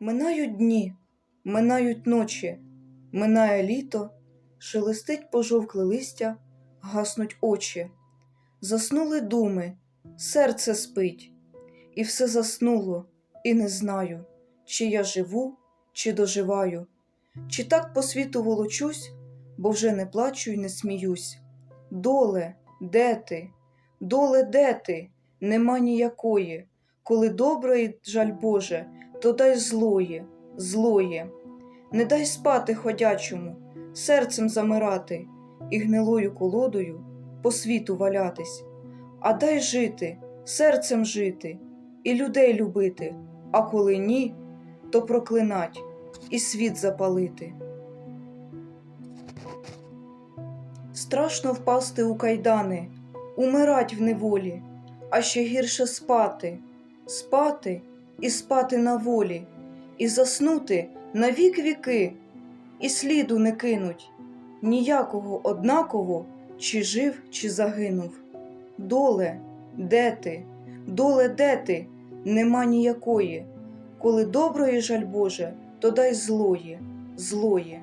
Минають дні, минають ночі, минає літо, шелестить пожовкле листя, гаснуть очі. Заснули думи, серце спить, і все заснуло, і не знаю, чи я живу, чи доживаю, чи так по світу волочусь, бо вже не плачу й не сміюсь. Доле, де ти? Доле, де ти? Нема ніякої. Коли добре, жаль Боже, то дай злоє, злоє. Не дай спати ходячому, серцем замирати і гнилою колодою по світу валятись, а дай жити, серцем жити і людей любити, а коли ні, то проклинать і світ запалити. Страшно впасти у кайдани, умирать в неволі, а ще гірше спати, спати і спати на волі, і заснути на вік віки, і сліду не кинуть ніякого однаково, чи жив, чи загинув. Доле, де ти? Доле, де ти? Нема ніякої. Коли доброї жаль Боже, то дай злої, злоє.